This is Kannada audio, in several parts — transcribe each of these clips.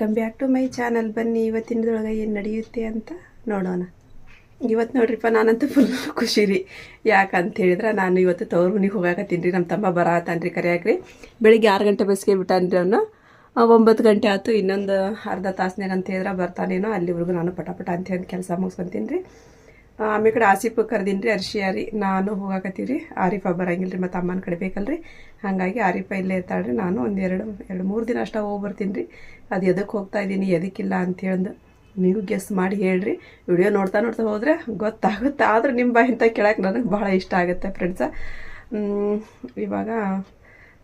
Welcome back to my channel. ಬನ್ನಿ, ಇವತ್ತಿನದೊಳಗೆ ಏನು ನಡೆಯುತ್ತೆ ಅಂತ ನೋಡೋಣ. ಇವತ್ತು ನೋಡ್ರಿಪ್ಪ, ನಾನಂತೂ ಫುಲ್ ಖುಷಿ ರೀ ಯಾಕಂತ ಹೇಳಿದ್ರೆ ನಾನು ಇವತ್ತು ತವ್ರ ಮನೆಗೆ ಹೋಗಾಕತ್ತೀನಿ. ರೀ ನಮ್ಮ ತಮ್ಮ ಬರತ್ತಾನ್ರಿ ಕರೆಯಾಕ್ರಿ. ಬೆಳಿಗ್ಗೆ ಆರು ಗಂಟೆ ಬಸ್ಗೆ ಬಿಟ್ಟಾನ್ರಿ ಅವನು. ಒಂಬತ್ತು ಗಂಟೆ ಆಯ್ತು, ಇನ್ನೊಂದು ಅರ್ಧ ತಾಸ್ನಾಗ ಅಂತ ಹೇಳಿದ್ರೆ ಬರ್ತಾನೇನೋ, ಅಲ್ಲಿವರೆಗೂ ನಾನು ಪಟ ಪಟ ಅಂತ ಹೇಳಿ ಕೆಲಸ ಮುಗಿಸ್ಕೊತೀನಿ ರೀ ಆಮೇಲೆ ಕಡೆ ಆಸಿಫ್ ಕರ್ದೀನಿ ರೀ ಅರ್ಶಿಯ ರೀ ನಾನು ಹೋಗಾಕತ್ತೀವಿ ರೀ ಆರಿಫ ಬರಂಗಿಲ್ಲ ರೀ ಮತ್ತು ಅಮ್ಮನ ಕಡೆ ಬೇಕಲ್ರಿ. ಹಾಗಾಗಿ ಆರಿಫ ಇಲ್ಲೇ ಇರ್ತಾಳೆ ರೀ ನಾನು ಒಂದು ಎರಡು ಎರಡು ಮೂರು ದಿನ ಅಷ್ಟೇ ಹೋಗಿ ಬರ್ತೀನಿ ರೀ ಅದು ಎದಕ್ಕೆ ಹೋಗ್ತಾ ಇದ್ದೀನಿ ಎದಕ್ಕಿಲ್ಲ ಅಂತೇಳಿ ನೀವು ಗೆಸ್ ಮಾಡಿ ಹೇಳ್ರಿ. ವಿಡಿಯೋ ನೋಡ್ತಾ ನೋಡ್ತಾ ಹೋದರೆ ಗೊತ್ತಾಗುತ್ತೆ. ಆದ್ರೆ ನಿಮ್ಮ ಬಾಯಿಂದ ಕೇಳಕ್ಕೆ ನನಗೆ ಭಾಳ ಇಷ್ಟ ಆಗುತ್ತೆ ಫ್ರೆಂಡ್ಸ ಇವಾಗ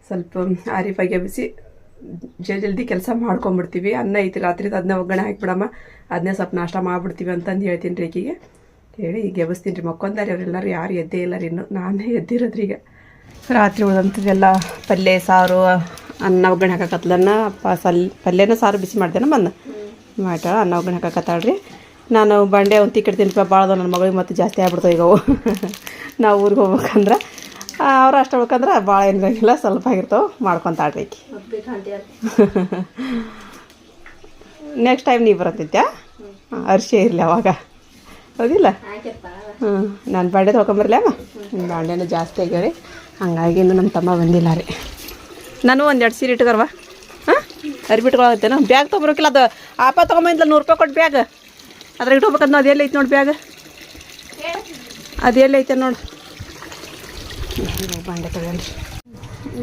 ಸ್ವಲ್ಪ ಆರಿಫಾಗೆ ಬಿಸಿ ಜಲ್ ಜಲ್ದಿ ಕೆಲಸ ಮಾಡ್ಕೊಂಬಿಡ್ತೀವಿ. ಅನ್ನ ಐತಿ ರಾತ್ರಿ ಅದನ್ನ ಒಗ್ಗರಣೆ ಹಾಕಿಬಿಡಮ್ಮ. ಅದನ್ನೇ ಸ್ವಲ್ಪ ನಾಷ್ಟ ಮಾಡಿಬಿಡ್ತೀವಿ ಅಂತಂದು ಹೇಳ್ತೀನಿ ರೀ ಹೇಳಿ, ಈಗ ಎಬ್ಬಿಸ್ತೀನಿ ರೀ. ಮಕ್ಕೊಂದಾರಿ ಅವರೆಲ್ಲರೂ ಯಾರು ಎದ್ದೇ ಇಲ್ಲ ರೀ ಇನ್ನು. ನಾನೇ ಎದ್ದಿರೋದ್ರಿ ಈಗ. ರಾತ್ರಿ ಉಳಿದಂಥದ್ದೆಲ್ಲ, ಪಲ್ಯ, ಸಾರು, ಅನ್ನ ಒಗ್ಗರಣೆ ಹಾಕಕತ್ಲನ್ನ ಸಲ್, ಪಲ್ಯನ ಸಾರು ಬಿಸಿ ಮಾಡ್ದೇನ ಬಂದು ಮಾಡ ಅನ್ನ ಒಗ್ಗರಣೆ ಹಾಕಕತ್ತಾಳ್ರಿ ನಾನು ಬಂಡೆ ಒಂದು ತಿಕ್ಕಿಡ್ತೀನಿ ರೀ ಭಾಳ ನನ್ನ ಮಗಳಿಗೆ ಮತ್ತೆ ಜಾಸ್ತಿ ಆಗ್ಬಿಡ್ತಾವೆ ಈಗ ನಾವು ಊರಿಗೆ ಹೋಗ್ಬೇಕಂದ್ರೆ ಅವ್ರು ಅಷ್ಟು ಹೋಗ್ಬೇಕಂದ್ರೆ ಭಾಳ ಏನಿರಂಗಿಲ್ಲ ಸ್ವಲ್ಪ ಆಗಿರ್ತಾವೆ. ಮಾಡ್ಕೊತಾಳ್ರಿ ಈಕಿ ನೆಕ್ಸ್ಟ್ ಟೈಮ್ ನೀವು ಬರತ್ತಿದ್ಯಾ ಅರ್ಶಿ ಇರಲಿ ಅವಾಗ. ಹೌದಿಲ್ಲ? ಹ್ಞೂ. ನಾನು ಬಾಂಡೆ ತೊಗೊಂಬರ್ಲಿ ಅಮ್ಮ? ಬಾಂಡೆನೂ ಜಾಸ್ತಿ ಆಗ್ಯಾವ ರೀ ಹಂಗಾಗಿ ಇನ್ನು ನಮ್ಮ ತಮ್ಮ ಬಂದಿಲ್ಲ ರೀ. ನಾನು ಒಂದು ಎರಡು ಸೀರೆ ಇಟ್ಕರ್ವ ಹಾಂ? ಅರ್ಬಿ ಇಟ್ಕೊಳತ್ತೇನು ಬ್ಯಾಗ್ ತೊಗೊಂಬರೋಕಿಲ್ಲ ಅದು. ಆಪ ತೊಗೊಂಬಂದಿಲ್ಲ ನೂರು ರೂಪಾಯಿ ಕೊಟ್ಟು ಬ್ಯಾಗ್. ಅದ್ರಾಗ ಇಟ್ಕೋಬೇಕಂತ ಅದು ಎಲ್ಲಿ ಐತೆ ನೋಡಿ ಬ್ಯಾಗ್. ಅದೆಲ್ಲ ಐತೆ ನೋಡು. ಬಾಂಡೆ ತಗೊಂಡ್ರಿ.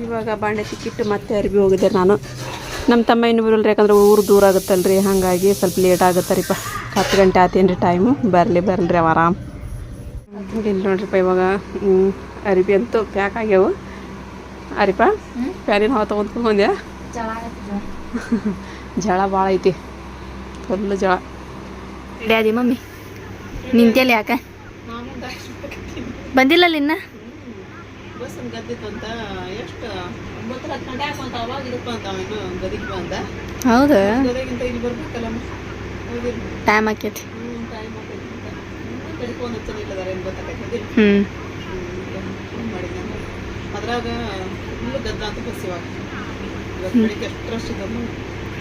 ಇವಾಗ ಬಾಂಡೆ ಸಿಕ್ಕಿಟ್ಟು ಮತ್ತೆ ಅರ್ಬಿ ಹೋಗಿದ್ದೆ ನಾನು. ನಮ್ಮ ತಮ್ಮ ಇನ್ನೂ ಬರಲ್ರಿ ಯಾಕಂದ್ರೆ ಊರು ದೂರ ಆಗುತ್ತಲ್ರಿ ಹಾಗಾಗಿ ಸ್ವಲ್ಪ ಲೇಟ್ ಆಗುತ್ತೆ ರೀಪ ಹತ್ತು ಗಂಟೆ ಆತೇನು ರೀ ಟೈಮು ಬರಲಿ ಬರಲ್ರಿ ಅವ ಆರಾಮ್. ಇಲ್ಲಿ ನೋಡ್ರಿಪ್ಪ ಇವಾಗ ಅರಿಬಿ ಅಂತೂ ಪ್ಯಾಕ್ ಆಗ್ಯಾವು. ಅರಿಪ ಪ್ಯಾನಿನ ಹವಾ ತೊಗೊಂಡು ಬಂದ್ಯಾ ಜಳ ಭಾಳ ಐತಿ. ಫುಲ್ ಜಳ. ರೆಡಿ ಆದಿ ಮಮ್ಮಿ. ನಿಂತೇಲಿ ಯಾಕೆ? ಬಂದಿಲ್ಲಲ್ಲ ಇನ್ನ? ಹೌದು. ಟೈಮ್ ಆಕೈತಿ.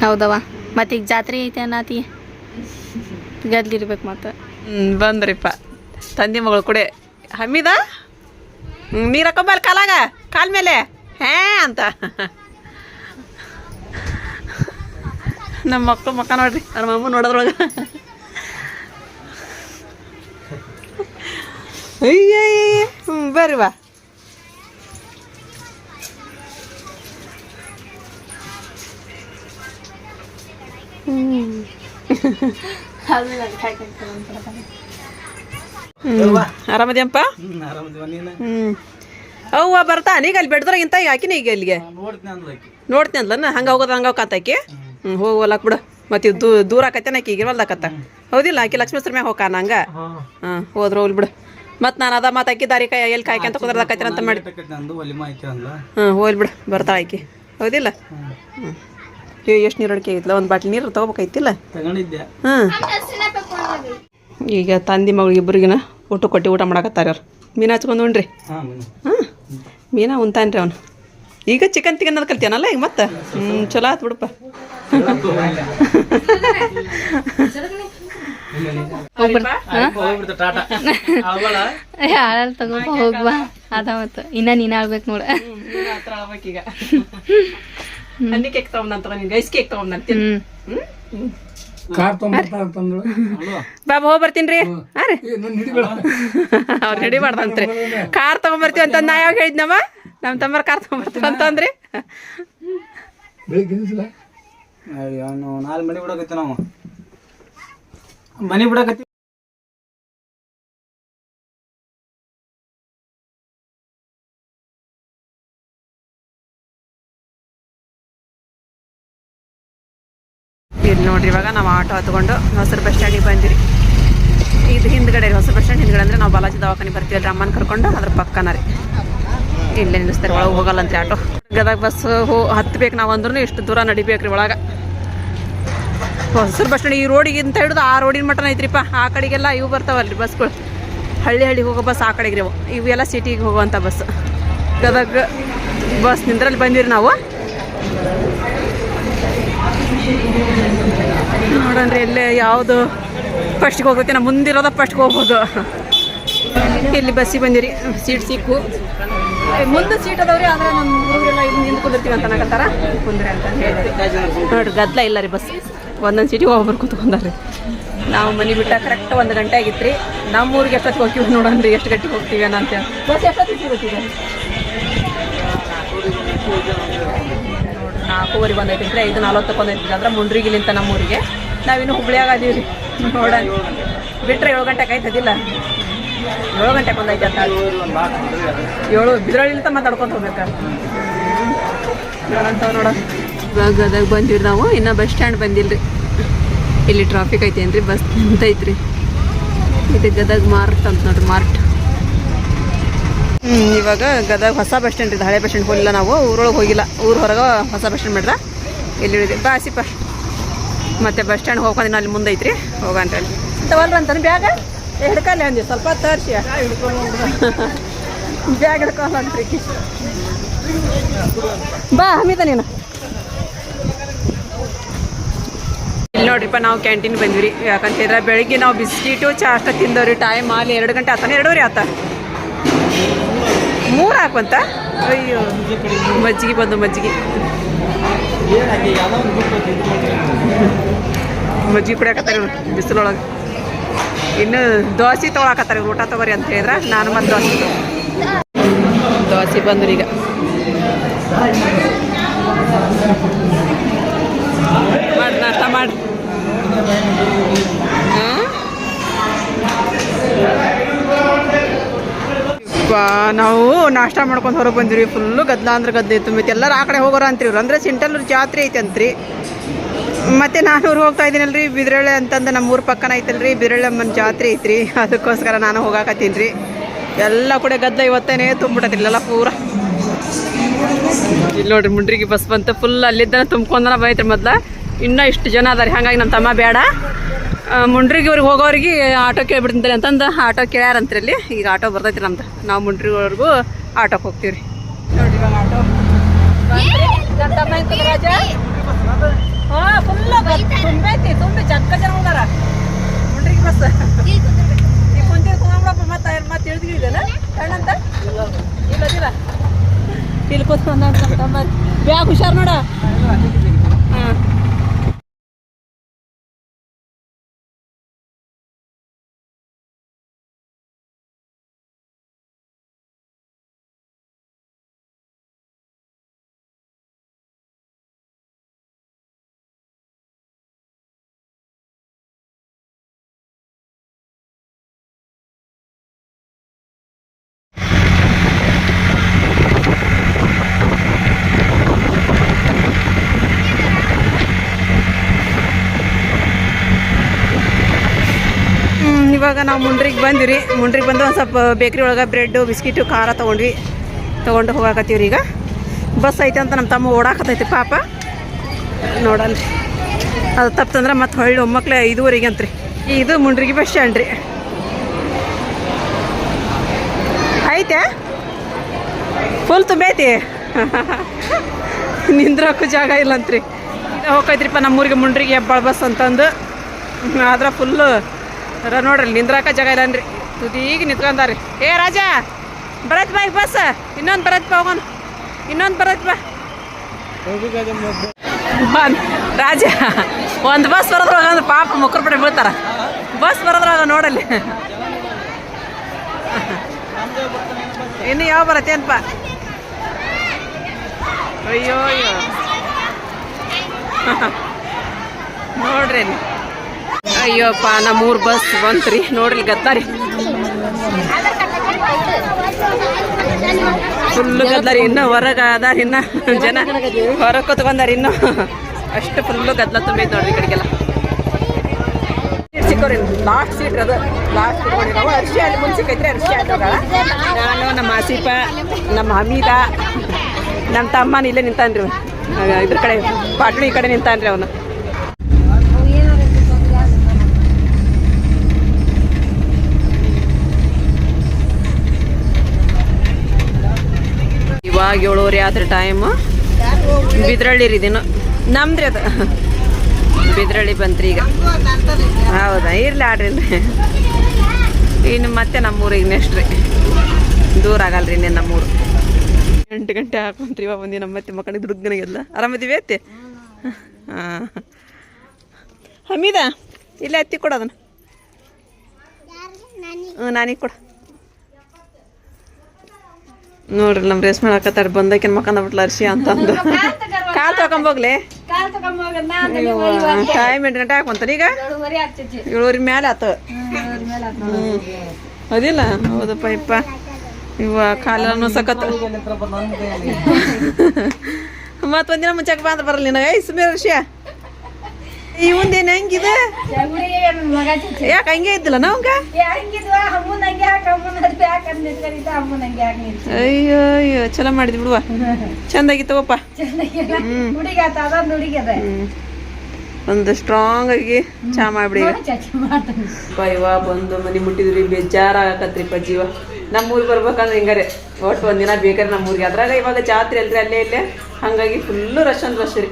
ಹೌದವ ಮತ್ತೆ ಈಗ ಜಾತ್ರೆ ಐತೆ ಅನ್ನತಿ? ಗದ್ಲಿರ್ಬೇಕು ಮತ್ತೆ. ಹ್ಞೂ ಬಂದ್ರಿಪ್ಪ. ತಂದೆ ಮಗಳು ಕೂಡ. ಹಮ್ಮಿದ ನೀರು ಹಾಕೊಂಬಲ್ ಕಾಲಾಗ? ಕಾಲ ಮೇಲೆ? ಹೇ ಅಂತ. ನಮ್ಮ ಮಕ್ಕಳು ಮಕ್ಕ ನೋಡ್ರಿ. ನನ್ನ ಮಮ್ಮ ನೋಡೋದ್ರೊಳಗೆ. ಅಯ್ಯಯ್ಯ ಹ್ಞೂ ಬರ್ರಿ ಬಾ. ಆರಾಮದಿಯಪ್ಪ ಹ್ಞೂ ಅವ್ವ ಬರ್ತಾ ನೀಗ ಅಲ್ಲಿ ಬೆಡ್ದ್ರಾಗಿಂತ ಈಗ ಹಾಕಿನಿ ಈಗ ಇಲ್ಲಿಗೆ. ನೋಡ್ತೀನಿ ಅಂದ್ಲನ್ನ ಹಂಗ ಹೋಗೋದ ಹಂಗೆ ಹೋಗತ್ತಾಕಿ ಹ್ಞೂ ಹೋಗೋಲಕ್ ಬಿಡು. ಮತ್ತೆ ಇದು ದೂರ ಆಕತ್ತೇನ ಆಕಿ ಈಗ ಇರಲ್ದಾಕತ್ತ ಹೌದಿಲ್ಲ ಆಕಿ ಲಕ್ಷ್ಮೀಸ್ತ್ರ ಮ್ಯಾಗ ಹೋಗ ಹಂಗೆ? ಹಾಂ ಹೋದ್ರ ಹೋಗ್ಲಿ ಬಿಡು. ಮತ್ತು ನಾನು ಅದ ಮತ್ತು ಆಕಿ ದಾರಿ ಕೈ ಎಲ್ಲಿ ಕಾಯ್ಕಂತ ಕುದ್ರದಾಕತ್ತೇನ ಅಂತ ಮಾಡಿ. ಹಾಂ ಹೋಗ್ಲಿ ಬಿಡು ಬರ್ತಾಳ ಆಕಿ. ಹೌದಿಲ್ಲ? ಹ್ಞೂ ಎಷ್ಟು ನೀರು ಅಡಿಕೆ ಐತಿಲ್ಲ ಒಂದು ಬಾಟ್ಲಿ ನೀರು ತೊಗೋಬೇಕೈತಿಲ್ಲ ತಗೊಂಡಿದ್ದೆ. ಹಾಂ ಈಗ ತಂದಿ ಮಗಳಿಗೆ ಇಬ್ಬರಿಗಿನ ಊಟ ಕೊಟ್ಟು ಊಟ ಮಾಡಾಕತ್ತಾರ ಅವ್ರು ಮೀನು ಹಚ್ಕೊಂಡು ಉಣ್ರಿ ಹಾ ಮೀನು. ಉಂತಾನ್ರಿ ಅವನು. ಈಗ ಚಿಕನ್ ತಿನ್ನೋದು ಕಲ್ತಿಯನಲ್ಲ ಈಗ ಮತ್ತೆ? ಹ್ಞೂ ಚಲೋ ಆಯ್ತು ಬಿಡಪ್ಪ. ಹಾಳಲ್ಲಿ ತಗೋ ಹೋಗ್ಬಾ ಅದ ಮತ್ತ ಇನ್ನ ನೀನ್ ಆಗ್ಬೇಕು ನೋಡ ಈಗ ಹಣ್ಣಿ ಕೇಕ್ ತಗೊಂಡ್ ಐಸ್ ಕೇಕ್ ತಗೊಂಡ್ ಹ್ಮ್ ಬಾಬಾ ಹೋಗಿ ಬರ್ತೀನಿ ರೀ ಹಾಂ ರೀ ಅವ್ರು ರೆಡಿ ಮಾಡ್ದಂತ್ರಿ ಕಾರ್ ತಗೊಂಬರ್ತೀವಿ ಅಂತ ನಾ ಯಾವಾಗ ಹೇಳಿದ್ನಮ್ಮ? ನಮ್ಮ ತಮ್ಮ ಕಾರ್ ತಗೊಂಬರ್ತೀವಿ ಅಂತಂದ್ರಿ. ಅಯ್ಯೋ ನಾವು ನಾಲ್ಕು ಮನೆ ಬಿಡಕತ್ತಿ ನಾವು. ಮನೆ ಬಿಡಕತ್ತಿ ಇಲ್ಲಿ ನೋಡ್ರಿ, ಇವಾಗ ನಾವು ಆಟೋ ಹತ್ಕೊಂಡು ಹೊಸರು ಬಸ್ ಸ್ಟ್ಯಾಂಡಿಗೆ ಬಂದಿರಿ ಇದು ಹಿಂದ್ಗಡೆ ಹೊಸ ಬಸ್ ಸ್ಟ್ಯಾಂಡ್ ಹಿಂದ್ಗಡೆ ಅಂದ್ರೆ ನಾವು ಬಾಲಾಜಿ ದವಾಖಾನೆ ಬರ್ತೀವಿ ಅಮ್ಮನ ಕರ್ಕೊಂಡು ಅದ್ರ ಪಕ್ಕನ ರೀ. ಇಲ್ಲೇ ನಿಲ್ಲಿಸ್ತಾರೆ. ಒಳಗೆ ಹೋಗಲ್ಲಂತೆ ಆಟೋ. ಗದಗ ಬಸ್ ಹೋ ಹತ್ಬೇಕು ನಾವು ಅಂದ್ರೂ ಇಷ್ಟು ದೂರ ನಡಿಬೇಕ್ರಿ ಒಳಗೆ. ಹೊಸರು ಬಸ್ ಸ್ಟ್ಯಾಂಡ್ ಈ ರೋಡಿಗಿಂತ ಹಿಡಿದು ಆ ರೋಡಿನ ಮಟನ ಐತ್ರಿಪ್ಪ. ಆ ಕಡೆಗೆಲ್ಲ ಇವು ಬರ್ತಾವಲ್ರಿ ಬಸ್ಗಳು ಹಳ್ಳಿ ಹಳ್ಳಿ ಹೋಗೋ ಬಸ್ ಆ ಕಡೆಗೆ ರೀ ಇವೆಲ್ಲ ಸಿಟಿಗೆ ಹೋಗುವಂಥ ಬಸ್ ಗದಗ ಬಸ್ ನಿಂದ್ರಲ್ಲಿ ಬಂದಿರಿ ನಾವು. ನೋಡಂದ್ರೆ ಇಲ್ಲೇ ಯಾವುದು ಫಸ್ಟ್ಗೆ ಹೋಗುತ್ತೆ ನಾ ಮುಂದಿರೋದ ಫಸ್ಟ್ಗೆ ಹೋಗ್ಬೋದು ಇಲ್ಲಿ ಬಸ್ಸಿಗೆ ಬಂದಿರಿ. ಸೀಟ್ ಸಿಕ್ಕು. ಮುಂದೆ ಸೀಟ್ ಅದಾವ್ರಿ ಆದ್ರೆ ನಮ್ಮ ಹುಡುಗರೆಲ್ಲ ಇಲ್ಲಿ ನಿಂತು ಕುಂದಿರ್ತೀವಿ ಅಂತ ಅನ್ನಕತ್ತಾರ. ಕುಂದ್ರಿ ಅಂತ ಹೇಳಿ ನೋಡ್ರಿ ಗದ್ದಲ ಇಲ್ಲ ರೀ ಬಸ್. ಒಂದೊಂದು ಸೀಟಿಗೆ ಒಬ್ಬರು ಕೂತ್ಕೊಂಡಾರ್ರಿ ನಾವು ಮನೆ ಬಿಟ್ಟ ಕರೆಕ್ಟ್ ಒಂದು ಗಂಟೆ ಆಗಿತ್ತು ರೀ ನಮ್ಮ ಊರಿಗೆ ಎಷ್ಟೊತ್ತಿಗೆ ಹೋಗ್ತೀವಿ ನೋಡೋಣ ಎಷ್ಟು ಗಂಟೆಗೆ ಹೋಗ್ತೀವಿ ಅನ್ನ ಅಂತೇಳಿ ಬಸ್ ಎಷ್ಟೊತ್ತಿಗೆ ಸಿಗುತ್ತೆ ನಾಲ್ಕೂವರೆ ಬಂದೈತಿ ಅಂದ್ರೆ ಐದು ನಲ್ವತ್ತಕ್ಕೆ ಬಂದೈತಿ ಅಂದ್ರೆ ಮುಂಡ್ರಿಗಿಲಿಂತ ನಮ್ಮ ಊರಿಗೆ. ನಾವಿನ್ನು ಹುಬ್ಳಿಯಾಗ ಅದೀವಿ ರೀ. ನೋಡೋಣ. ಬಿಟ್ಟರೆ ಏಳು ಗಂಟೆಗೆ ಆಯ್ತದಿಲ್ಲ. ಏಳು ಗಂಟೆಗೆ ಬಂದೈತೆ ಅಂತ. ಏಳು ಬಿದ್ರಳಿಲಿಂತ ಮಾತಾಡ್ಕೊಂಡು ಹೋಗ್ಬೇಕಾ? ನೋಡ. ಇವಾಗ ಗದಗ ಬಂದಿವ್ರಿ ನಾವು ಇನ್ನೂ ಬಸ್ ಸ್ಟ್ಯಾಂಡ್ ಬಂದಿಲ್ರಿ. ಇಲ್ಲಿ ಟ್ರಾಫಿಕ್ ಐತೇನ್ರಿ ಬಸ್ ನಿಂತೈತ್ರಿ ಇದು ಗದಗ ಮಾರ್ಟ್ ಅಂತ ನೋಡ್ರಿ ಮಾರ್ಟ್. ಹ್ಮ್, ಇವಾಗ ಗದಗ ಹೊಸ ಬಸ್ ಸ್ಟ್ಯಾಂಡ್ ಇದೆ ಹಳೆ ಬಸ್ ಸ್ಟ್ಯಾಂಡ್ ಹೋಗಿಲ್ಲ ನಾವು. ಊರೊಳಗೆ ಹೋಗಿಲ್ಲ. ಊರ ಹೊರಗೆ ಹೊಸ ಬಸ್ ಸ್ಟ್ಯಾಂಡ್ ಮಾಡ್ರ. ಇಲ್ಲಿ ಬಾಸಿ ಬಾಸಿಪ್ಪ ಮತ್ತೆ ಬಸ್ ಸ್ಟ್ಯಾಂಡ್ ಹೋಗ್ಕೊಂಡಿನ ಅಲ್ಲಿ ಮುಂದೈತ್ರಿ ಹೋಗಂತ ಹೇಳಿ ತವಲ್ರ ಅಂತಾನೆ ಬ್ಯಾಗ? ಹಿಡ್ಕಲ್ಲ ಅಂದಿ ಸ್ವಲ್ಪ ತರ್ಸಿ. ಬ್ಯಾಗ್ ಹಿಡ್ಕೊಂಡ್ರಿ ಬಾ ಹಮಿತ ನೀನು. ಇಲ್ಲಿ ನೋಡ್ರಿಪ್ಪ ನಾವು ಕ್ಯಾಂಟೀನ್ ಬಂದ್ವಿ ಯಾಕಂತ ಹೇಳಿದ್ರೆ ಬೆಳಿಗ್ಗೆ ನಾವು ಬಿಸ್ಕಿಟು ಚಾಷ್ಟ ತಿಂದವ್ರಿ. ಟೈಮ್ ಅಲ್ಲಿ ಎರಡು ಗಂಟೆ ಆತಾನೆ, ಎರಡೂವರೆ ಆತ. ಮೂರು ಹಾಕುವಂತ? ಅಯ್ಯೋ, ಮಜ್ಜಿಗೆ ಬಂದು ಮಜ್ಜಿಗೆ. ಮಜ್ಜಿಗೆ ಕುಡಿಯಾಕತ್ತ ಬಿಸಿಲೊಳಗೆ. ಇನ್ನು ದೋಸೆ ತೊಗೊಳಕತ್ತಾರ ಊಟ ತಗೋರಿ ಅಂತ ಹೇಳಿದ್ರೆ ನಾನು ಮತ್ತೆ ದೋಸೆ ದೋಸೆ ಬಂದ್ರಿ ಈಗ. ಮಾಡಿ ನಾಷ್ಟ ಮಾಡಿ. ನಾವು ನಾಷ್ಟ ಮಾಡ್ಕೊಂಡು ಹೊರಗೆ ಬಂದಿರಿ ಫುಲ್ಲು ಗದ್ದಲ ಅಂದ್ರೆ ಗದ್ದೆ ತುಂಬಿತ್ತು ಎಲ್ಲರೂ ಆ ಕಡೆ ಹೋಗೋರ ಅಂತ್ರಿ ಇವ್ರು. ಅಂದ್ರೆ ಸಿಂಟಲ್ಲೂರು ಜಾತ್ರೆ ಐತೆ ಅಂತ್ರಿ ಮತ್ತೆ ನಾನು ಊರಿಗೆ ಹೋಗ್ತಾ ಇದ್ದೀನಲ್ರಿ. ಬಿದಿರಳೆ ಅಂತಂದು ನಮ್ಮ ಊರ ಪಕ್ಕನ ಐತಲ್ರಿ. ಬಿದ್ರಳಮ್ಮನ ಜಾತ್ರೆ ಐತ್ರಿ. ಅದಕ್ಕೋಸ್ಕರ ನಾನು ಹೋಗಾಕತ್ತೀನಿ. ರೀ ಎಲ್ಲ ಕೂಡ ಗದ್ದಲ ಇವತ್ತೇನೆ ತುಂಬಿಟ್ಟತ್ರಿ ಇಲ್ಲೆಲ್ಲ ಪೂರ. ಇಲ್ಲಿ ನೋಡ್ರಿ ಮುಂಡ್ರಿಗೆ ಬಸ್ ಬಂತು. ಫುಲ್ ಅಲ್ಲಿದ್ದಾನೆ ತುಂಬ್ಕೊಂಡನ ಬೈತ್ರಿ ಮೊದ್ಲ. ಇನ್ನೂ ಇಷ್ಟು ಜನ ಅದಾರಿ. ಹಾಗಾಗಿ ನಮ್ಮ ತಮ್ಮ ಬೇಡ. ಮುಂಡ್ರಿಗೆ ಇವ್ರಿಗೆ ಹೋಗೋರಿಗೆ ಆಟೋ ಕೇಳ್ಬಿಡ್ತೀನಿ ಅಂತಂದು ಆಟೋ ಕೇಳ್ಯಾರಂತ್ರಿ ಇಲ್ಲಿ ಈಗ ಆಟೋ ಬರ್ತೈತಿ ನಮ್ದು. ನಾವು ಮುಂಡ್ರಿವರೆಗೂ ಆಟೋಕ್ಕೆ ಹೋಗ್ತೀವಿ ರೀ ನೋಡಿ ಇವಾಗ ಆಟೋ. ಫುಲ್ಲು ತುಂಬೈತಿ ತುಂಬಿ ಚಕ್ಕ ಜನ ಹೋದಾರ ಮುಂಡ್ರಿಗೆ ಬಸ್. ಈ ಕುಂತಿರ್ ಕುಂದ್ಬಿಡಪ್ಪ ಮತ್ತೆ ಮತ್ತೆ ಇಳಿದಿಲ್ಲ ಕಣ್ಣಂತ? ಇಲ್ಲದಿಲ್ಲ ಇಲ್ಲಿ ಕೂತ್ಕೊಂಡ ಬ್ಯಾಗ್ ಹುಷಾರ್ ನೋಡ. ಹಾಂ. ನಾವು ಮುಂಡ್ರಿಗೆ ಬಂದಿವಿ ಮುಂಡ್ರಿಗೆ ಬಂದು ಒಂದು ಸ್ವಲ್ಪ ಬೇಕ್ರಿ ಒಳಗೆ ಬ್ರೆಡ್ಡು ಬಿಸ್ಕಿಟು ಖಾರ ತೊಗೊಂಡ್ವಿ. ತೊಗೊಂಡು ಹೋಗಾಕತ್ತೀವಿ ರೀ ಈಗ. ಬಸ್ ಐತೆ ಅಂತ ನಮ್ಮ ತಮ್ಮ ಓಡಾಕತೈತಿ ಪಾಪ. ನೋಡಲ್ಲ ಅದು ತಪ್ಪಂದ್ರೆ ಮತ್ತೆ ಹೊಳ್ಳಿ ಒಮ್ಮಕ್ಳೆ ಐದುವರೆಗೆ ಅಂತ್ರಿ. ಇದು ಮುಂಡ್ರಿಗೆ ಬಸ್ ಸ್ಟ್ಯಾಂಡ್ ರೀ. ಐತೆ? ಫುಲ್ ತುಂಬೈತಿ? ನಿಂದ್ರಕ್ಕೂ ಜಾಗ ಇಲ್ಲಂತ್ರಿ. ಹೋಗ್ತೈತ್ರಿಪ್ಪ ನಮ್ಮೂರಿಗೆ ಮುಂಡ್ರಿಗೆ ಹೆಬ್ಬಾಳ ಬಸ್ ಅಂತಂದು. ಆದ್ರೆ ಫುಲ್ಲು ಅರ ನೋಡ್ರಿ ನಿಂದ್ರಾಕ ಜಾಗ ಇಲ್ಲನ್ರಿ ಈಗ ನಿಂತ್ಕೊಂಡಾರಿ. ಏ ರಾಜ ಬರತ್ ಬಾ ಬಸ್. ಇನ್ನೊಂದು ಬರತ್ ಬಾ ಹೋಗೋಣ. ಇನ್ನೊಂದು ಬರತ್ ಬಾ. ರಾಜ, ಒಂದು ಬಸ್ ಬರೋದ್ರೊಳಗ ಅಂದ್ರೆ ಪಾಪ ಮುಕ್ಕರು ಪಡೆ ಬೀಳ್ತಾರ. ಬಸ್ ಬರೋದ್ರಾಗ ನೋಡಲ್ಲಿ. ಇನ್ನು ಯಾವ ಬರತ್ತೇನಪ್ಪ ಅಯ್ಯೋ ಅಯ್ಯೋ. ನೋಡ್ರಿ ಅಲ್ಲಿ. ನಮ್ಮ ನಮ್ಮೂರು ಬಸ್ ಬಂತ್ರಿ. ನೋಡ್ರಿ ಗದ್ದಾರಿ. ಫುಲ್ ಗದ್ಲಾರಿ. ಇನ್ನು ಹೊರಗೆ ಅದಾರ ಇನ್ನ ಜನ. ಹೊರಗೆ ಕೂತ್ಕೊಂಡಾರ ಇನ್ನು. ಅಷ್ಟು ಫುಲ್ಲು ಗದ್ಲ ತುಂಬೈತೆ ನೋಡ್ರಿ ಈ ಕಡೆಗೆಲ್ಲ. ಲಾಸ್ಟ್ ಸೀಟ್ ಅದು ಲಾಸ್ಟ್ ಅರ್ಶಿ ಅಲ್ಲಿ ಅರ್ಶಿ ನಾನು, ನಮ್ಮ ಆಸೀಪ, ನಮ್ಮ ಹಮೀದ, ನಮ್ಮ ತಮ್ಮನ ಇಲ್ಲೇ ನಿಂತಾನ್ರಿ ಇದ್ರ ಕಡೆ ಪಾಟ್ಲಿ ಈ ಕಡೆ ನಿಂತಾನ್ರಿ ಅವನು. ಇವಾಗ ಏಳುವರೆ ಆದ್ರೆ ಟೈಮ್ ಬಿದ್ರಳ್ಳಿ ರೀ ದಿನ. ನಮ್ದ್ರಿ ಅದು. ಬಿದ್ರಳ್ಳಿ ಬಂತ್ರಿ ಈಗ. ಹೌದಾ? ಇರ್ಲಿ ಆಡ್ರಿ ಇನ್ನು ಮತ್ತೆ ನಮ್ಮೂರಿಗೆ ನೆಕ್ಸ್ಟ್ ರೀ. ದೂರ ಆಗಲ್ರಿ ಇನ್ನೇನು ನಮ್ಮೂರು. ಎಂಟು ಗಂಟೆ ಹಾಕೊಂತ್ರಿ ಇವಾಗ ನಮ್ಮ ಮತ್ತೆ ಮಕ್ಕಳಿಗೆ ದುಡ್ಗನಿಗೆಲ್ಲ ಆರಾಮದಿವಿ ಅತ್ತೆ? ಹಾಂ. ಹಮೀದ, ಇಲ್ಲೇ ಅತ್ತಿ ಕೊಡು ಅದನ್ನು. ನಾನೀಗ ಕೊಡು. ನೋಡ್ರಿ ನಮ್ ರೇಸ್ ಮಾಡಾಕತ್ತಾರ ಬಂದಕಿನ ಮಕ್ಕಂದ ಬಿಟ್ಲ ಅರ್ಶಿ ಅಂತಂದು. ಕಾಲ್ ತಗೊಂಬೋಗ್ಲಿ ಟೈಮ್ ಎಂಟು ಗಂಟೆ ಹಾಕೊಂತಾರ ಈಗ? ಏಳುವರೆ ಮೇಲೆ ಆತು. ಹ್ಮ್ ಅದಿಲ್ಲ? ಹೌದಪ್ಪ ಇಪ್ಪ. ಇವ ಕಾಲೆಲ್ಲ ಸಖತ್. ಮತ್ತೊಂದಿನ ಒಂದಿನ ಮುಂಚೆಗೆ ಬಂದ ಬರಲ್ಲ ನಿನಗ ಸುಮ್ಮನೆ ಋಷಿಯ. ಇವಂದೇನು ಹೆಂಗಿದೆ? ಯಾಕೆ ಹಂಗೆ ಇದ್ದಿಲ್ಲ ನಾವಂಗ ಅಯ್ಯೋ ಅಯ್ಯೋ, ಚಲೋ ಮಾಡಿದ್ವಿ ಬಿಡುವ. ಚಂದಾಗಿತ್ತವಪ್ಪ ಹ್ಮ್. ಒಂದು ಸ್ಟ್ರಾಂಗ್ ಆಗಿ ಚಾ ಮಾಡ್ಬಿಡಿ. ಇವ ಬಂದು ಮನೆ ಮುಟ್ಟಿದ್ರಿ ಬೇಜಾರಾಗಕತ್ರಿಪ್ಪ ಜೀವ. ನಮ್ಮೂರಿಗೆ ಬರ್ಬೇಕಂದ್ರೆ ಹಿಂಗಾರೆ. ಒಟ್ಟು ಒಂದಿನ ಬೇಕಾರೆ ನಮ್ಮೂರಿಗೆ. ಅದ್ರಾಗ ಇವಾಗ ಜಾತ್ರೆ ಅಲ್ರಿ, ಅಲ್ಲೇ ಇಲ್ಲೇ. ಹಂಗಾಗಿ ಫುಲ್ಲು ರಶ್ ಅಂದ್ರೆ ರಶ್ ರೀ.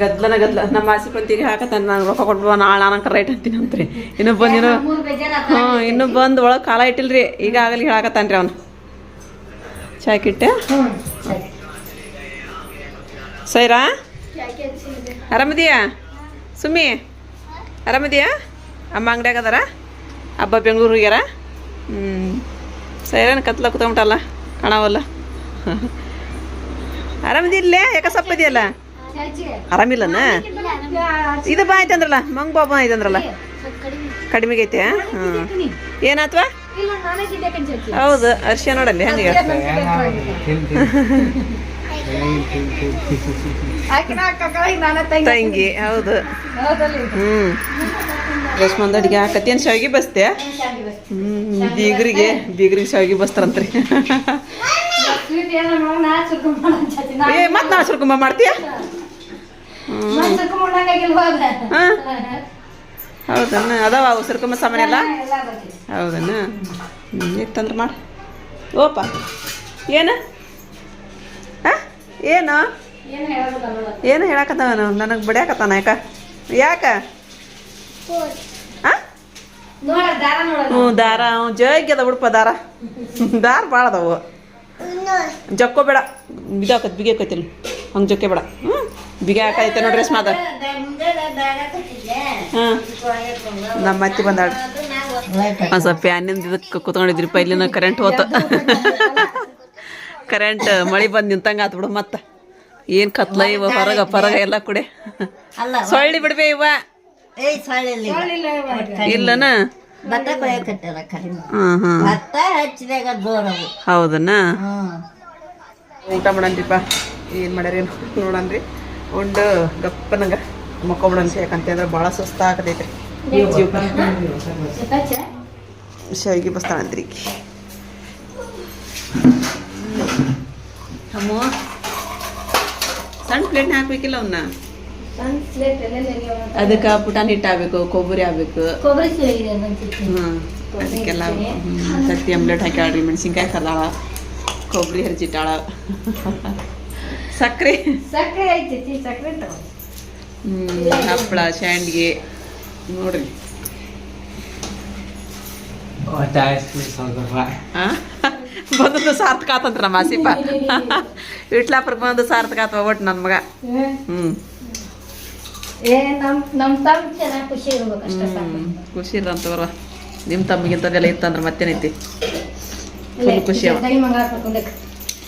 ಗದ್ಲನ ಗದ್ಲ. ನಮ್ಮ ಆಸಿಪಂತಿಗೆ ಹಾಕತಾನೆ ನಾನು ರೊಕ್ಕ ಕೊಡ್ಬೋ ನಾಳೆ ನಾನು ರೈಟ್ ಅಂತೀನಿ ಅಂತ್ರಿ. ಇನ್ನು ಬಂದಿನ ಹ್ಞೂ ಇನ್ನು ಬಂದು ಒಳಗೆ ಕಾಲ ಇಟ್ಟಿಲ್ರಿ. ಈಗ ಆಗಲಿ ರೀ ಅವನು. ಚಾಕಿಟ್ಟೆ ಸೈರಾ? ಆರಾಮದಿಯಾ? ಸುಮ್ಮಿ ಆರಾಮದಿಯಾ? ಅಮ್ಮ ಅಂಗಡಿಯಾಗ ಅದಾರ? ಹಬ್ಬ ಬೆಂಗಳೂರು ಹೋಗ್ಯಾರ ಹ್ಞೂ ಸೈರೇನು ಕತ್ಲ ಕುತ್ಕೊಂಬಿಟ್ಟಲ್ಲ. ಕಾಣವಲ್ಲ. ಆರಾಮದಿಲ್ಲೇ ಯಾಕ ಸಪ್ಪದಿಯಲ್ಲ ಆರಾಮಿಲ್ಲನ? ಇದು ಬಾ ಆಯ್ತಂದ್ರಲ್ಲ ಮಂಗ್ ಬಾಬಾ ಆಯ್ತಂದ್ರಲ್ಲ ಕಡಿಮೆಗೆ ಐತೆ ಹ್ಞೂ ಏನಾತ್ವಾ? ಹೌದು ಅರ್ಶಿಯ ನೋಡಲ್ಲಿ, ಹಂಗೆ. ತಂಗಿ, ಹೌದು. ಹ್ಮ್. ರಸ್ಮಂದ್ ಅಡಿಗೆ ಹಾಕತಿ ಏನು ಶಾವಿಗೆ ಬಸ್ತೆ ಹ್ಮ್, ಬೀಗರಿಗೆ ಬೀಗರಿಗೆ ಶಾವಿಗೆ ಬಸ್ತಾರಂತ್ರಿ. ಏ, ಮತ್ತೆ ನಾ ಸುರ್ಕುಂಬ ಮಾಡ್ತೀಯ? ಹೌದನ್ನ ಅದಾವ ಅವು ಸುರ್ಕುಂಬ ಸಾಮಾನ್ಯ ಎಲ್ಲ ಹೌದನ್ನ ಇತ್ತಂದ್ರೆ ಮಾಡಿ? ಓಪ. ಏನು? ಹಾಂ? ಏನು? ಏನು ಹೇಳಕತ್ತಾವ ನನಗೆ ಬಡಿಯಾಕತ್ತಾನ ಯಾಕ? ಯಾಕ? ಹ್ಞೂ ದಾರ ಜಗ್ಗಿ ಉಡುಪ ದಾರ. ದಾರ ಭಾಳ ಅದಾವ. ಜಕ್ಕೋ ಬೇಡ ಬಿಗಾಕತ್ ಬಿಗಿಯಾಕೈತಿಲ್ಲ ಹಂಗೆ ಜೊಕ್ಕೆ ಬೇಡ ಹ್ಞೂ ಬಿಗಿ ಹಾಕೈತೆ ನೋಡ್ರಿ ಹಾಂ. ನಮ್ಮ ಅತ್ತಿ ಬಂದಾಳ. ಒಂದು ಸ್ವಲ್ಪ ಫ್ಯಾನಿಂದ ಇದಕ್ಕೆ ಕುತ್ಕೊಂಡಿದ್ರಿ ಇಲ್ಲಿನ ಕರೆಂಟ್ ಹೋತ. ಕರೆಂಟ್ ಮಳೆ ಬಂದು ನಿಂತಂಗೆ ಆತು ಬಿಡು ಮತ್ತೆ. ಏನು ಕತ್ಲ ಇವ ಹೊರಗ ಪರಗ ಎಲ್ಲ ಕುಡೆ. ಸೊಳ್ಳಿ ಬಿಡ್ಬೇ ಇವ. ಇಲ್ಲನ? ಹೌದನ? ಹ್ಮ್. ಊಟ ಮಾಡನ್ರಿಪ್ಪ ಏನು ಮಾಡ್ಯಾರೇನು ನೋಡನ್ರಿ ಉಂಡು ಗಪ್ಪನಂಗ ಮಕ್ಕೊಬಿಡನ್ಸಿ ಯಾಕಂತಂದ್ರೆ ಭಾಳ ಸುಸ್ತ ಆಗತೈತ್ರಿ ಶಾವಿಗೆ ಬಸ್ತಾಳಂತ್ರಿ ಅಮ್ಮ ಸಣ್ಣ ಪ್ಲೇಟ್ನ ಹಾಕ್ಬೇಕಿಲ್ಲ ಅವನ್ನ ಅದಕ್ಕೆ ಪುಟಾಣಿ ಹಿಟ್ಟು ಆಗ್ಬೇಕು. ಕೊಬ್ಬರಿ ಮಂಚಿತ್ತು ಹ್ಮ್ ಅದಕ್ಕೆಲ್ಲ ಸತ್ತಿ ಆಮ್ಲೆಟ್ ಹಾಕ್ಯಾಳ್ರಿ ಮೆಣಸಿನ್ಕಾಯಿ ಕರ್ದಾಳ ಕೊಬ್ಬರಿ ಹರಿಚಿಟ್ಟಾಳ ಸಕ್ರೆ. ಸಕ್ಕರೆ ಐತಿ ಸಕ್ಕರೆ ತಗೋ. ಹ್ಮ್ ಹಪ್ಪಳ ಶಾಂಡ್ಗೆ. ನೋಡ್ರಿ. ಆ? ಬಂದದ್ದು ಸಾರ್ಥಕ ಆತಂತ್ರ ನಮ್ಮ ಆಸಿಪ ಇಟ್ಲಾಪುರಕ್ಕೆ ಬಂದು ಸಾರ್ಥಕ ಆತವ ಒಟ್ಟು ನನ್ನ ಮಗ. ಹ್ಮ್. ಏ ನಮ್ ನಮ್ ತಮ್ಮ ಚೆನ್ನಾಗಿ ಖುಷಿ ಇರಂತವ್ರ ನಿಮ್ಮ ತಮ್ಮಿಗಿಂತದೆಲ್ಲ ಇತ್ತಂದ್ರೆ ಮತ್ತೇನೈತಿ? ಫುಲ್ ಖುಷಿ ಅವ.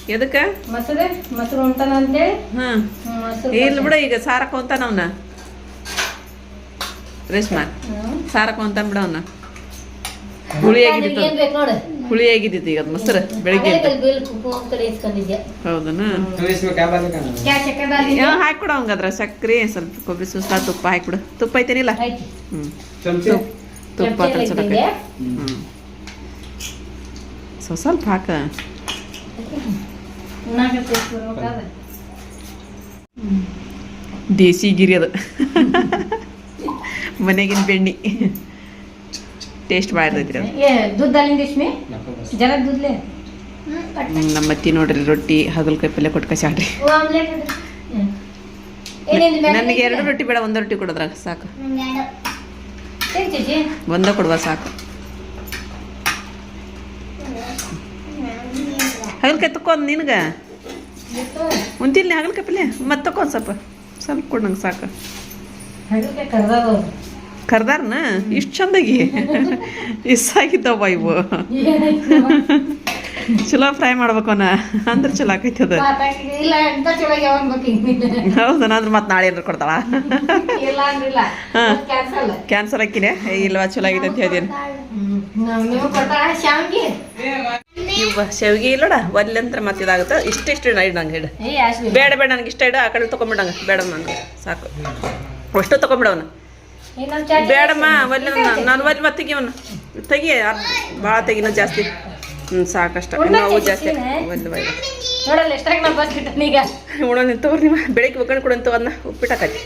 ಎದಕ್ಕೆ? ಮೊಸರು ಮೊಸರು ಉಂಟಾನ ಅಂತೇಳಿ? ಹ್ಮ್ ಮೊಸರು ಇಲ್ಲ ಬಿಡು ಈಗ ಸಾರಕ್ಕೆ ಹೊಂತಾನ ಅವನ. ರೇಷ್ಮಾ. ಸಾರಕ್ಕೆ ಹೊಂತಾನ ಬಿಡ ಅವನ. ಹುಳಿ ಆಗಿದ್ದಿತ್ತು ಏನ್ ಹುಳಿ ಆಗಿದ್ದಿತ್ತು ಈಗ ಅದು ಮೊಸರು? ಬೆಳಿಗ್ಗೆ ಹೌದನಾ? ಸಕ್ಕರೆ ಹಾಕ್ಬಿಡು ಅವಂಗದ್ರ ಸಕ್ರೆ ಸ್ವಲ್ಪ ಕೊಬ್ಬರಿ ಸುಸ್ತ ತುಪ್ಪ ಹಾಕ್ಬಿಡು. ತುಪ್ಪ ಐತೇನಿಲ್ಲ ಐತಿ ಹ್ಮ್. ತುಪ್ಪ ತುಪ್ಪ ಚಮಚ ಕಲ್ಸೋದಕ್ಕೆ ಇಟ್ಟಿದ್ದೆ. ಹ್ಮ್. ಸೊ ಸ್ವಲ್ಪ ಹಾಕ. ದೇಸಿ ಗಿರಿ ಅದು. ಮನೆಗಿನ ಬೆಣ್ಣಿ ಟೇಸ್ಟ್ ಹ್ಮ್, ನಮ್ಮ ಅತ್ತಿ ನೋಡ್ರಿ ರೊಟ್ಟಿ ಹಾಗಲ್ಕಾಯಿ ಪಲ್ಯ ಕೊಟ್ಟು ಕಸಾಡ್ರಿ ನನಗೆ ಎರಡು ರೊಟ್ಟಿ ಬೇಡ ಒಂದು ರೊಟ್ಟಿ ಕೊಡೋದ್ರಾಗ ಸಾಕು. ಒಂದ ಕೊಡುವ ಸಾಕು. ಹಾಗಲ್ಕಾಯಿ ತಕ್ಕೊಂಡು ನಿನಗೆ? ಉಂತಿಲ್ಲ ಹಗಲ್ಕಾಯಿ ಪಲ್ಯ? ಮತ್ತೆ ತಕೊಂದು ಸ್ವಲ್ಪ. ಸ್ವಲ್ಪ ಕೊಡು ನಂಗೆ ಸಾಕು. ಕರ್ದಾರನ? ಇಷ್ಟು ಚಂದಾಗಿ. ಇಸ್ಸಾಗಿದ್ದವ ಇವು. ಚಲೋ ಫ್ರೈ ಮಾಡ್ಬೇಕು ಅವನ. ಅಂದ್ರೆ ಚಲೋ ಆಕೈತದ ಹೌದು ಅಂದ್ರೆ ಮತ್ತೆ ನಾಳೆ ಏನಾರು ಕೊಡ್ತಾಳ. ಕ್ಯಾನ್ಸಲ್. ಹಾಕಿನೇ ಇಲ್ವಾ ಚಲೋ ಆಗಿದೆ ಅಂತ ಹೇಳಿದೇನು. ಇವ ಶಾವಿಗೆ. ಇಲ್ಲೋಡ ಒಲ್ಲಂತ್ರ ಮತ್ತೆ ಇದಾಗುತ್ತೆ. ಇಷ್ಟ ಇಷ್ಟ ಇಡು ನಂಗೆ ಬೇಡ ಬೇಡ ನನಗೆ ಇಷ್ಟ ಇಡ. ಆ ಕಡೆ ತೊಗೊಂಬಿಡಂಗ ಬೇಡ ನನಗೆ ಸಾಕು. ಅಷ್ಟು ತೊಗೊಂಬಿಡವನು ಬೇಡಮ್ಮ ಒಲ್ಲೆ ನಾನು ಒಲ್ಲಿ ಮತ್ತೆ ತೆಗಿಯವನ ತೆಗಿ ಭಾಳ ತೆಗಿನ ಜಾಸ್ತಿ. ಹ್ಞೂ ಸಾಕಷ್ಟ. ನಾವು ಜಾಸ್ತಿ. ಒಲ್ಲೆ ಈಗ. ಉಣೋ ನಿಂತವ್ರು ನೀವು ಬೆಳಗ್ಗೆ ಒಗ್ಗರಣೆ ಕೊಡಂತ ಅದನ್ನ ಉಪ್ಪಿಟ್ಟು ಹಾಕಿ.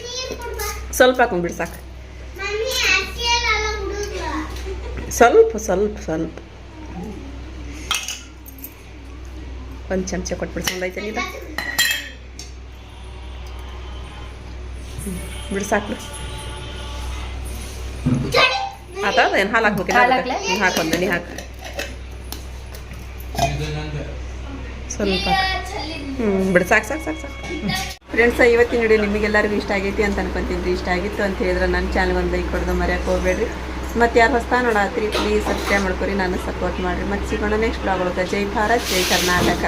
ಸ್ವಲ್ಪ ಹಾಕೊಂಡ್ಬಿಡು ಸಾಕು. ಸ್ವಲ್ಪ ಸ್ವಲ್ಪ ಸ್ವಲ್ಪ. ಒಂದು ಚಮಚ ಕೊಟ್ಬಿಡು ಚಂದ ಇದು ಬಿಡ್ಸಾಕ್ಬಿಡು ಬಿಡು ಸಾಕು. ಬಿಡು ಆತ ಏನು ಹಾಲು ಹಾಕ್ಬೇಕು ಹಾಕ್ಲಾ? ಹಾಕೊಂಡೆ ನೀ ಹಾಕು. ಸ್ವಲ್ಪ ಹ್ಞೂ ಬಿಡು ಸಾಕು ಸಾಕು ಸಾಕು ಸಾಕು. ಫ್ರೆಂಡ್ಸ್ ಇವತ್ತಿನ ವಿಡಿಯೋ ನಿಮಗೆಲ್ಲರಿಗೂ ಇಷ್ಟ ಆಗೈತಿ ಅಂತ ಅನ್ಕೊಂತೀನಿ ಇಷ್ಟ ಆಗಿತ್ತು ಅಂತ ಹೇಳಿದ್ರೆ ನನ್ನ ಚಾನಲ್ ಒಂದು ಲೈಕ್ ಕೊಡೋದು ಮರ್ಯಾಕೆ ಹೋಗ್ಬೇಡ್ರಿ. ಮತ್ತು ಯಾರು ಹೊಸ್ತಾ ನೋಡಾತ್ರಿ ಪ್ಲೀಸ್ ಸಬ್ಸ್ಕ್ರೈಬ್ ಮಾಡ್ಕೊರಿ ನಾನು ಸಪೋರ್ಟ್ ಮಾಡಿರಿ. ಮತ್ತು ಸಿಗೋಣ ನೆಕ್ಸ್ಟ್ ಬ್ಲಾಗ್ ಜೈ ಭಾರತ್, ಜೈ ಕರ್ನಾಟಕ.